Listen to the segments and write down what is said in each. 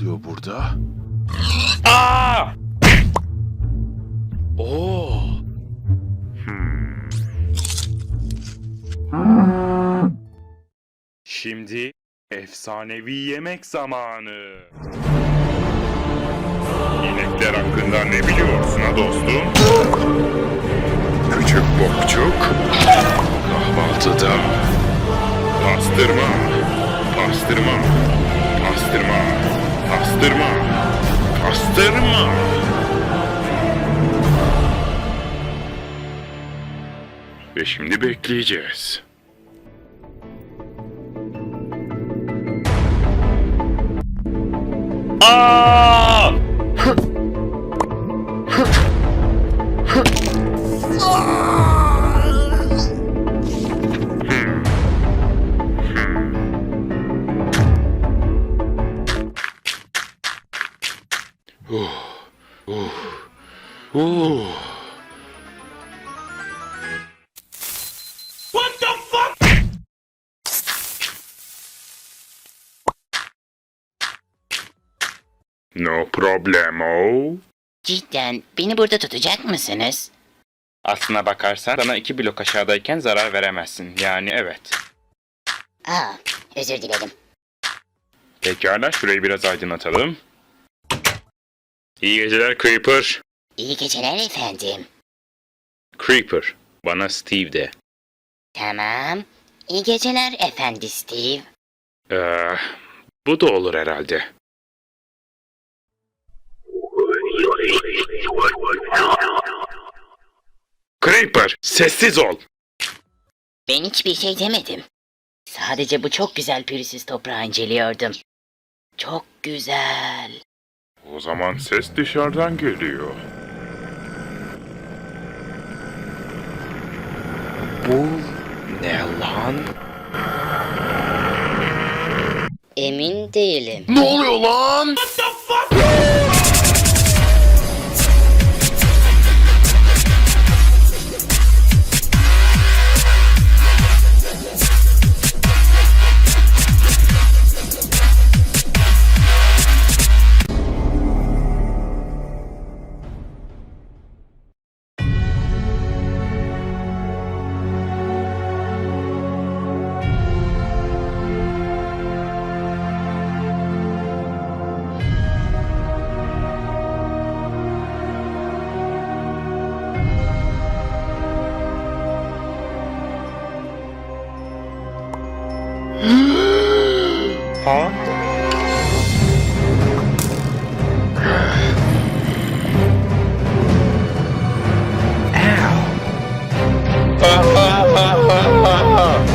oluyor burada? Aa! Oo. Şimdi efsanevi yemek zamanı. İnekler hakkında ne biliyorsun ha dostum? Küçük bokçuk. Kahvaltıda. Pastırma. Pastırma. Pastırma. Pastırma. Pastırma. Ve şimdi bekleyeceğiz. Aa! Problemo. Cidden beni burada tutacak mısınız? Aslına bakarsan sana iki blok aşağıdayken zarar veremezsin. Yani evet. Aa, özür dilerim. Pekala şurayı biraz aydınlatalım. İyi geceler Creeper. İyi geceler efendim. Creeper. Bana Steve de. Tamam. İyi geceler efendi Steve. Ee, bu da olur herhalde. Creeper, sessiz ol. Ben hiçbir şey demedim. Sadece bu çok güzel pürüzsüz toprağı inceliyordum. Çok güzel. O zaman ses dışarıdan geliyor. Bu ne lan? Emin değilim. Ne oluyor lan? Ha?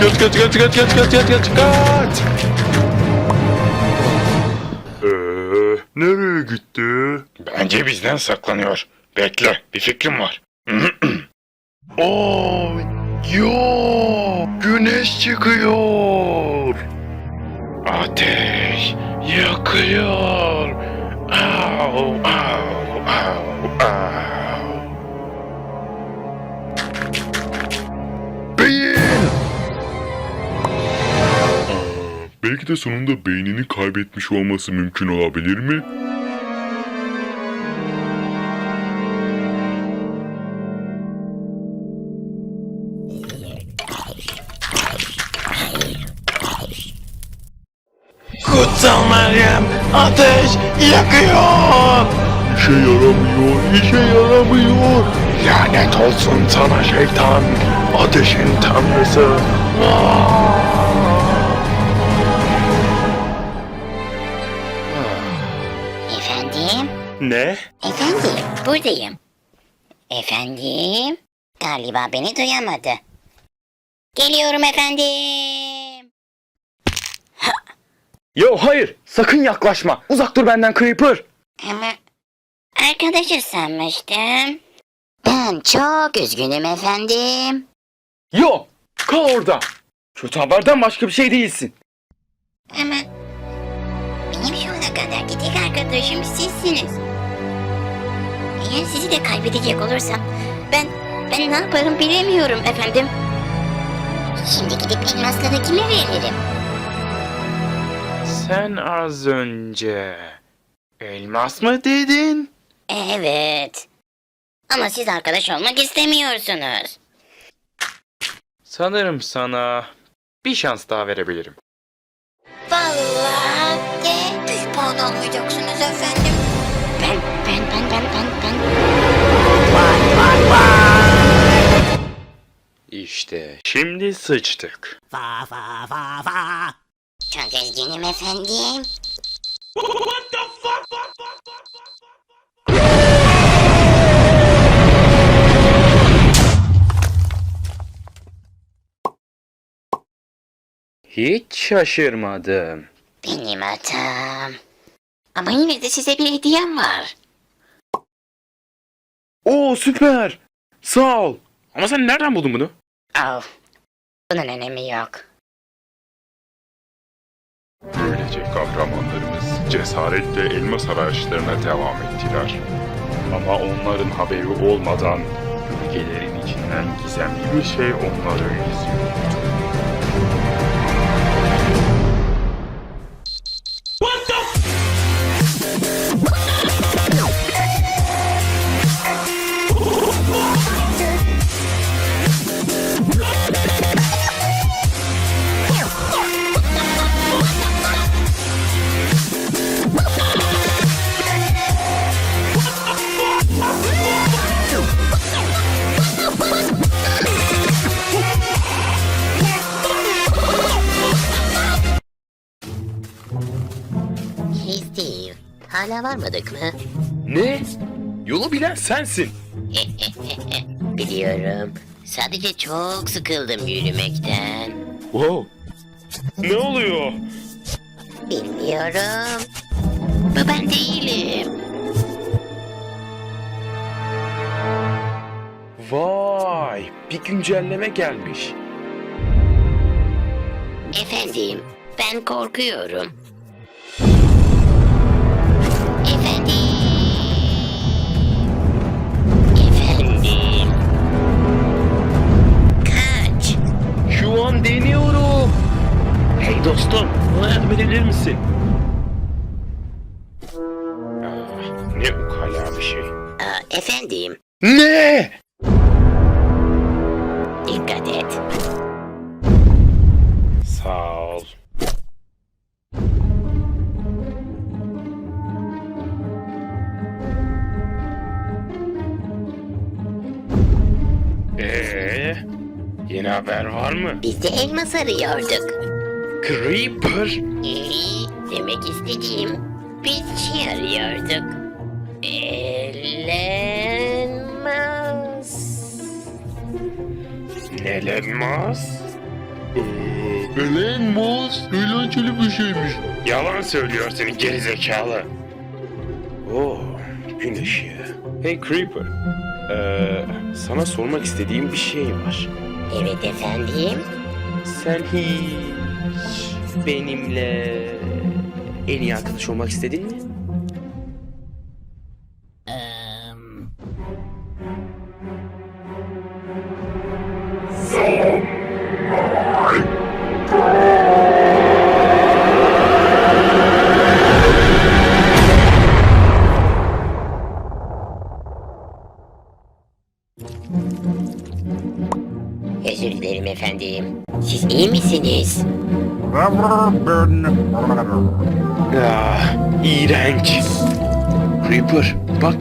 Kaç kaç kaç kaç kaç kaç kaç kaç kaç. Ee, nereye gitti? Bence bizden saklanıyor. Bekle, bir fikrim var. Oo, yo, güneş çıkıyor. Ateş yakıyor. Au, au, au, au. Belki de sonunda beynini kaybetmiş olması mümkün olabilir mi? Kutsal Meryem ateş yakıyor. İşe yaramıyor, işe yaramıyor. Lanet olsun sana şeytan, ateşin tanrısı. Efendim? Ne? Efendim, buradayım. Efendim? Galiba beni duyamadı. Geliyorum efendim. Yo hayır sakın yaklaşma. Uzak dur benden Creeper. Ama arkadaşı sanmıştım. Ben çok üzgünüm efendim. Yo kal orada. Kötü haberden başka bir şey değilsin. Ama arkadaşım sizsiniz. Eğer sizi de kaybedecek olursam ben ben ne yaparım bilemiyorum efendim. Şimdi gidip elmasları kime veririm? Sen az önce Elmas mı dedin? Evet. Ama siz arkadaş olmak istemiyorsunuz. Sanırım sana bir şans daha verebilirim. Vallahi puan almayacaksınız efendim. Ben, ben, ben, ben, ben, ben. İşte şimdi sıçtık. Çok üzgünüm efendim. Hiç şaşırmadım. Benim hatam. Ama yine de size bir hediyem var. Oo süper. Sağ ol. Ama sen nereden buldun bunu? Al. Bunun önemi yok. Böylece kahramanlarımız cesaretle elmas arayışlarına devam ettiler. Ama onların haberi olmadan ülkelerin içinden gizemli bir şey onları izliyordu. Varmadık mı? Ne? Yolu bilen sensin. Biliyorum. Sadece çok sıkıldım yürümekten. Wow. Ne oluyor? Bilmiyorum. Bu ben değilim. Vay, bir güncelleme gelmiş. Efendim, ben korkuyorum. Dostum, bana yardım edebilir misin? Ah, ne ukala bir şey. Aa, efendim, Ne? dikkat et. Sağ ol. Ee, yeni haber var mı? Biz de elmas arıyorduk. Creeper. Ee, demek istediğim biz şey arıyorduk. Elmas. Nelenmaz? Elenmaz. Eğlenceli bir şeymiş. Yalan söylüyor seni gerizekalı. Oo, gün ışığı. Hey Creeper, ee, sana sormak istediğim bir şey var. Evet efendim. Sen hiç benimle en iyi arkadaş olmak istedin mi?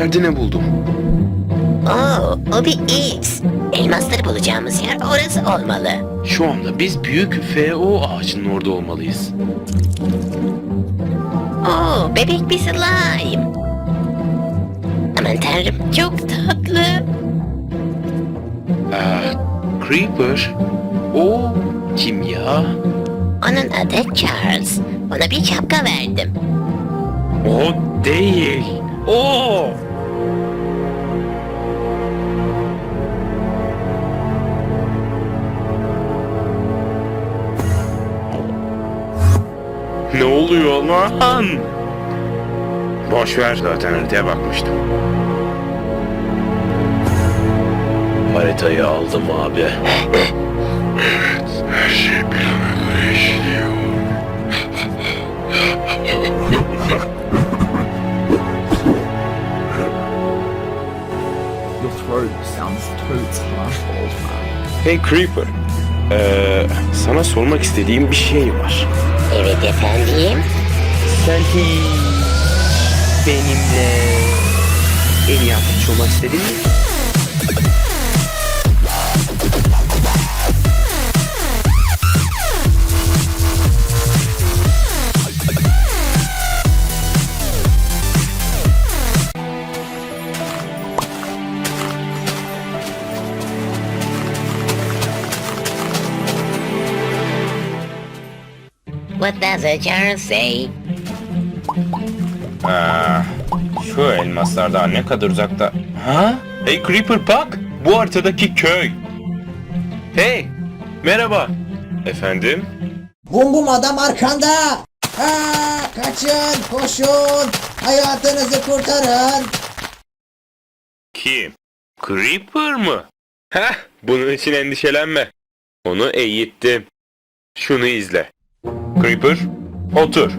Bak yerde ne buldum. Oo, o bir X. Elmasları bulacağımız yer orası olmalı. Şu anda biz büyük FO ağacının orada olmalıyız. Oo, bebek bir slime. Aman tanrım, çok tatlı. Ah, Creeper, o kim ya? Onun adı Charles. Ona bir şapka verdim. O değil. O. Ne oluyor lan? Boş ver zaten haritaya bakmıştım. Haritayı aldım abi. Her şey planla işliyor. Your throat sounds totes harmful. Hey Creeper, ee, sana sormak istediğim bir şey var. Evet efendim. Sen hiç benimle en iyi arkadaş olmak istedin mi? What does a Charles say? Aa, şu elmaslardan ne kadar uzakta? Ha? Hey Creeper bak! Bu haritadaki köy. Hey! Merhaba. Efendim? Bum bum adam arkanda. Aa, kaçın, koşun. Hayatınızı kurtarın. Kim? Creeper mı? Heh, bunun için endişelenme. Onu eğittim. Şunu izle. Creeper, otur.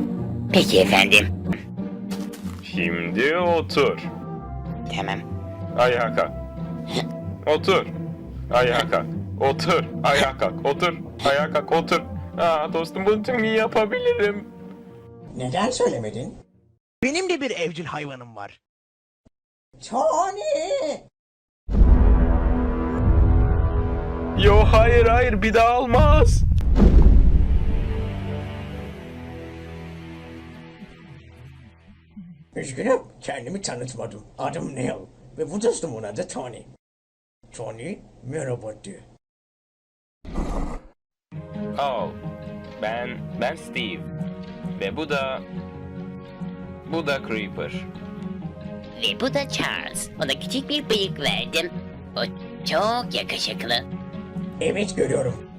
Peki efendim. Şimdi otur. Tamam. Ayağa kalk. Otur. Ayağa kalk. Otur. Ayağa kalk. Otur. Ayağa kalk. Otur. Aa dostum bunu tüm gün yapabilirim. Neden söylemedin? Benim de bir evcil hayvanım var. Tony! Yo hayır hayır bir daha olmaz. Üzgünüm, kendimi tanıtmadım. Adım Neil ve bu dostumun adı Tony. Tony, merhaba de. Oh, ben ben Steve ve bu da bu da Creeper. Ve bu da Charles. Ona küçük bir bıyık verdim. O çok yakışıklı. Evet görüyorum.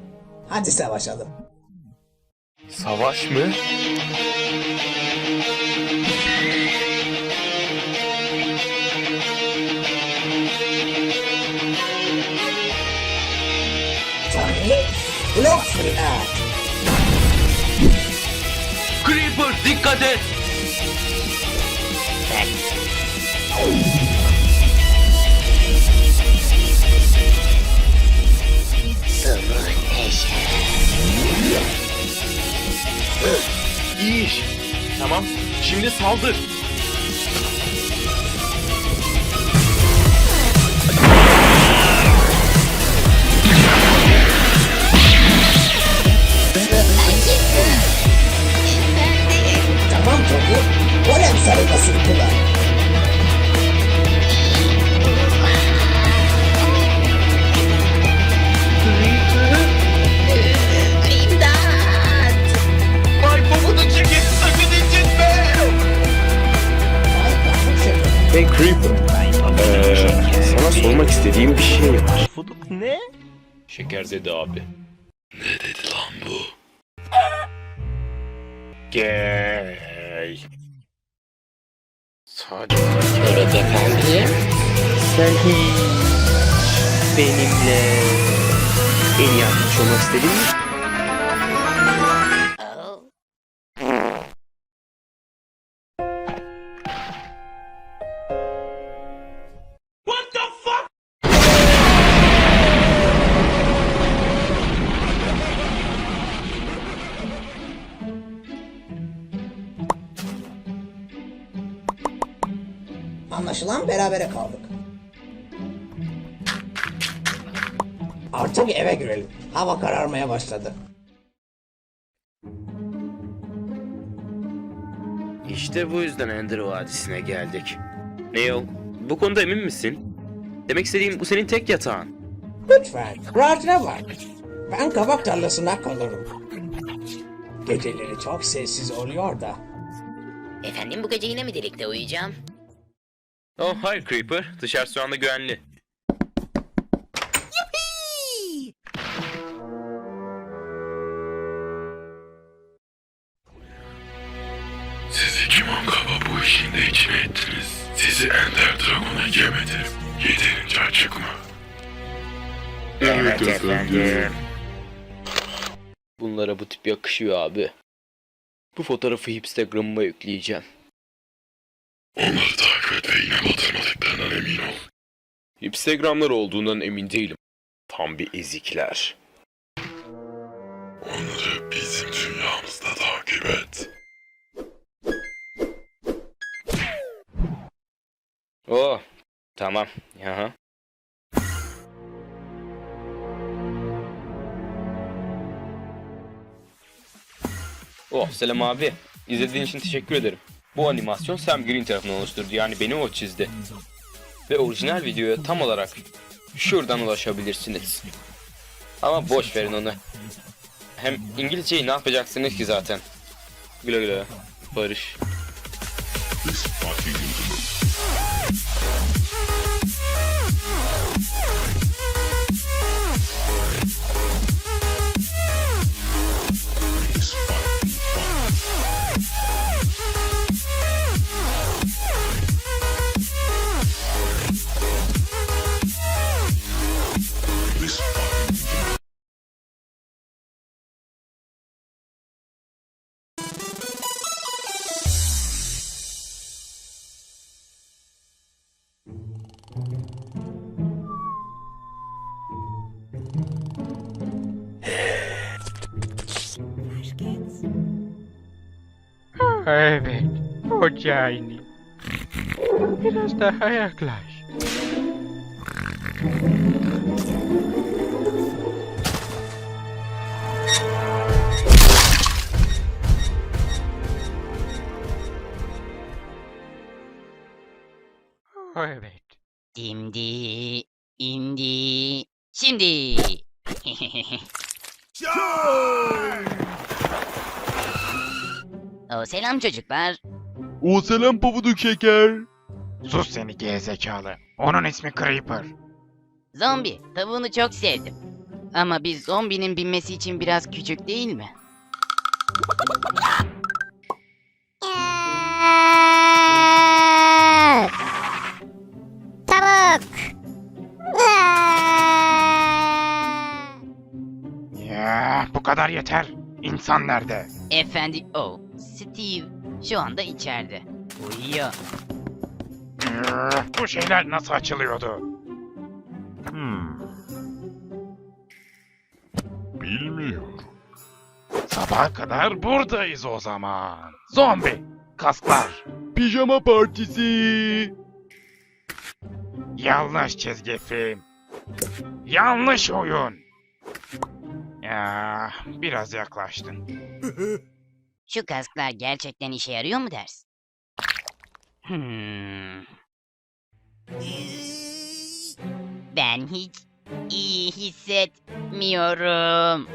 Hadi savaşalım. Savaş mı? Blok fırına. Creeper dikkat et. İyi iş. Tamam. Şimdi saldır. Kaput şaka. Hey Creeper. Ee, sana sormak istediğim bir şey var. Fuduk ne? Şekerzede abi. Ne dedi lan bu? Gel. Sadece Evet efendim. sen hiç benimle en iyi arkadaş olmak istedin mi? Anlaşılan berabere kaldık. Artık eve girelim. Hava kararmaya başladı. İşte bu yüzden Ender Vadisi'ne geldik. Neil, bu konuda emin misin? Demek istediğim bu senin tek yatağın. Lütfen rahatına bak. Ben kabak tarlasına kalırım. Geceleri çok sessiz oluyor da. Efendim bu gece yine mi delikte uyuyacağım? Oh hayır Creeper, dışarısı şu anda güvenli. Sizi Kimon Kaba bu işin de içine ettiniz. Sizi Ender Dragon'a yem ederim. Yeterince açık mı? Evet efendim. Bunlara bu tip yakışıyor abi. Bu fotoğrafı Instagram'ıma yükleyeceğim. Onları takip et ve yine batırmadıklarından emin ol. Olduğundan emin değilim. Tam bir ezikler. Onları bizim dünyamızda takip et. Oh, tamam. Aha. Oh, selam abi. İzlediğin için teşekkür ederim. Bu animasyon Sam Green tarafından oluşturdu. Yani beni o çizdi. Ve orijinal videoya tam olarak şuradan ulaşabilirsiniz. Ama boş verin onu. Hem İngilizceyi ne yapacaksınız ki zaten? Güle güle. Barış. Evet, ocağını. Biraz daha yaklaş. Selam çocuklar. O selam pabuduk şeker. Sus seni gerizekalı. Onun ismi Creeper. Zombi, tavuğunu çok sevdim. Ama bir zombinin binmesi için biraz küçük değil mi? Tavuk! Ya bu kadar yeter. İnsan nerede? Efendi, o Steve şu anda içeride. Uyuyor. Bu şeyler nasıl açılıyordu? Hmm, Bilmiyorum. sabaha kadar buradayız o zaman. Zombi, kasklar, pijama partisi. Yanlış çizgi film. Yanlış oyun. Ya biraz yaklaştın. Şu kasklar gerçekten işe yarıyor mu dersin? Hmm. Ben hiç iyi hissetmiyorum.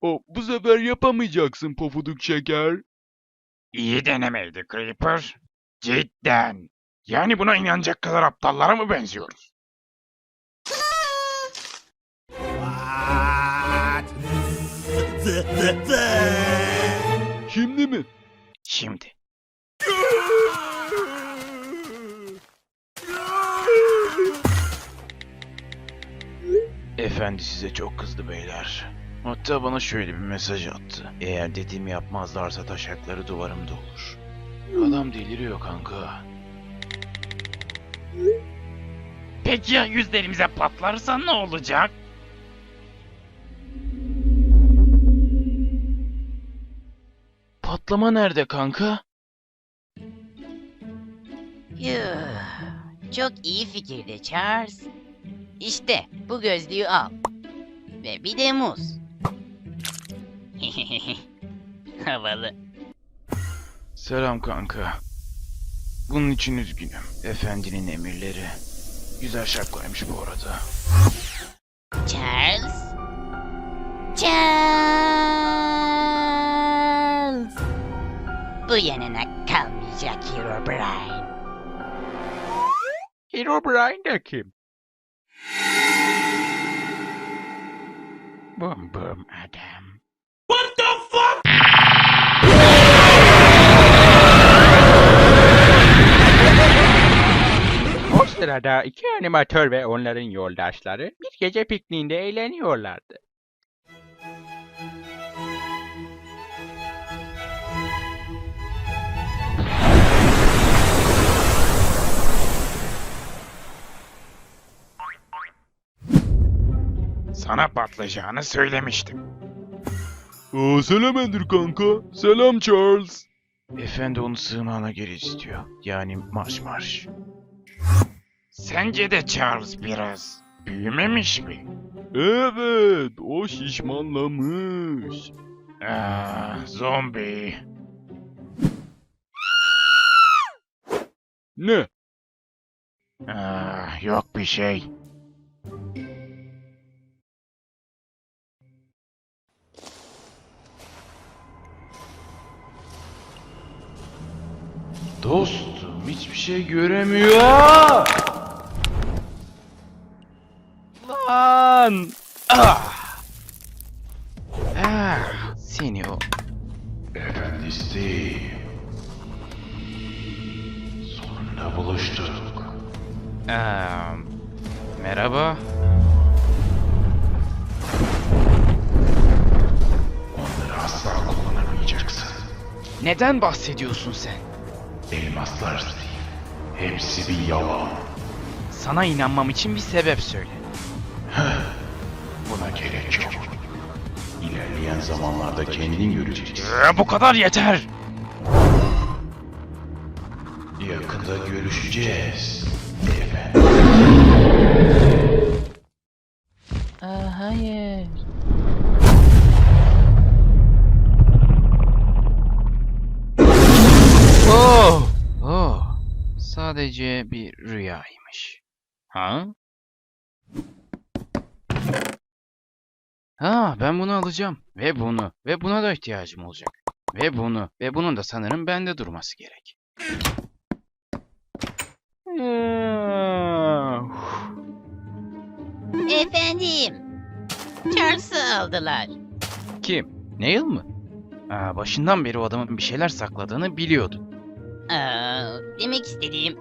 O bu sefer yapamayacaksın pofuduk şeker. İyi denemeydi Creeper. Cidden. Yani buna inanacak kadar aptallara mı benziyoruz? Şimdi mi? Şimdi. Efendi size çok kızdı beyler. Hatta bana şöyle bir mesaj attı. Eğer dediğimi yapmazlarsa taşakları duvarımda olur. Adam deliriyor kanka. Peki ya yüzlerimize patlarsa ne olacak? Patlama nerede kanka? Yuh, çok iyi fikirdi Charles. İşte bu gözlüğü al. Ve bir de muz. Havalı. Selam kanka. Bunun için üzgünüm. Efendinin emirleri. Güzel şapkaymış bu arada. Charles? Charles! Bu yanına kalmayacak Hero Brian. Hero Brian da kim? Bum bum adam. O sırada iki animatör ve onların yoldaşları bir gece pikniğinde eğleniyorlardı. Sana patlayacağını söylemiştim. Aa, selam Ender kanka. Selam Charles. Efendi onu sığınağına geri istiyor. Yani marş marş. Sence de Charles biraz büyümemiş mi? Evet, o şişmanlamış. Ah, zombi. Ne? Ah, yok bir şey. Dostum hiçbir şey göremiyor. Lan! Ah! Ah, seni o Efendi Steve. Sonunda buluştuk. Aa, merhaba. Onları asla kullanamayacaksın. Neden bahsediyorsun sen? Elmaslar Steve. Hepsi bir yalan. Sana inanmam için bir sebep söyle. Buna gerek yok. İlerleyen zamanlarda kendin göreceksin. Ee, bu kadar yeter. Yakında görüşeceğiz. Efendim. Sadece bir rüyaymış. Ha? Ha, ben bunu alacağım. Ve bunu. Ve buna da ihtiyacım olacak. Ve bunu. Ve bunun da sanırım bende durması gerek. Ah, Efendim. Charles'ı aldılar. Kim? Neil mı? Aa, başından beri o adamın bir şeyler sakladığını biliyordum. Aa, demek istediğim...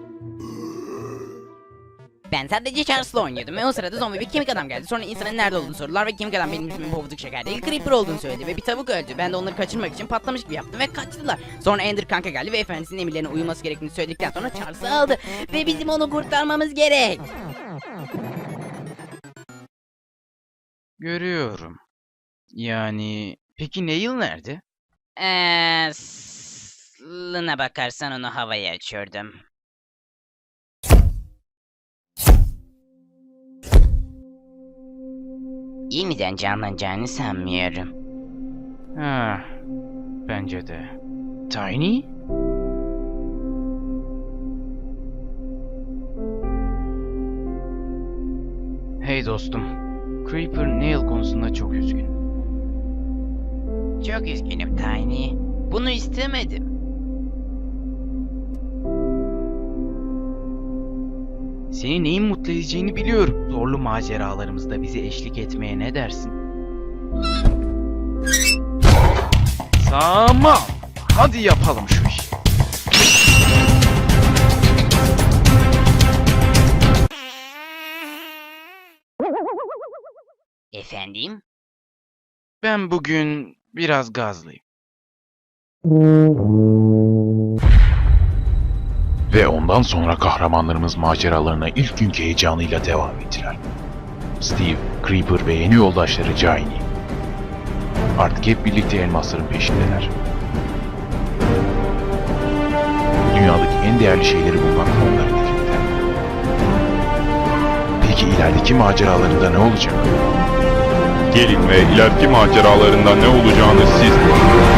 Ben sadece Charles'la oynuyordum ve o sırada zombi bir kemik adam geldi. Sonra insanın nerede olduğunu sordular ve kemik adam benim ismim Pofuduk Şeker değil Creeper olduğunu söyledi ve bir tavuk öldü. Ben de onları kaçırmak için patlamış gibi yaptım ve kaçtılar. Sonra Ender kanka geldi ve efendisinin emirlerine uyulması gerektiğini söyledikten sonra Charles'ı aldı ve bizim onu kurtarmamız gerek. Görüyorum. Yani peki Neil nerede? Eee... Lına bakarsan onu havaya açıyordum. Yeniden canlanacağını sanmıyorum. Ha, bence de. Tiny? Hey dostum. Creeper Neil konusunda çok üzgün. Çok üzgünüm Tiny. Bunu istemedim. Seni neyin mutlu edeceğini biliyorum. Zorlu maceralarımızda bize eşlik etmeye ne dersin? Tamam. Hadi yapalım şu işi. Efendim? Ben bugün biraz gazlıyım. Ve ondan sonra kahramanlarımız maceralarına ilk günkü heyecanıyla devam ettiler. Steve, Creeper ve yeni yoldaşları Johnny. Artık hep birlikte elmasların peşindeler. Dünyadaki en değerli şeyleri bulmak onların elinde. Peki ilerideki maceralarında ne olacak? Gelin ve ileriki maceralarında ne olacağını siz görün.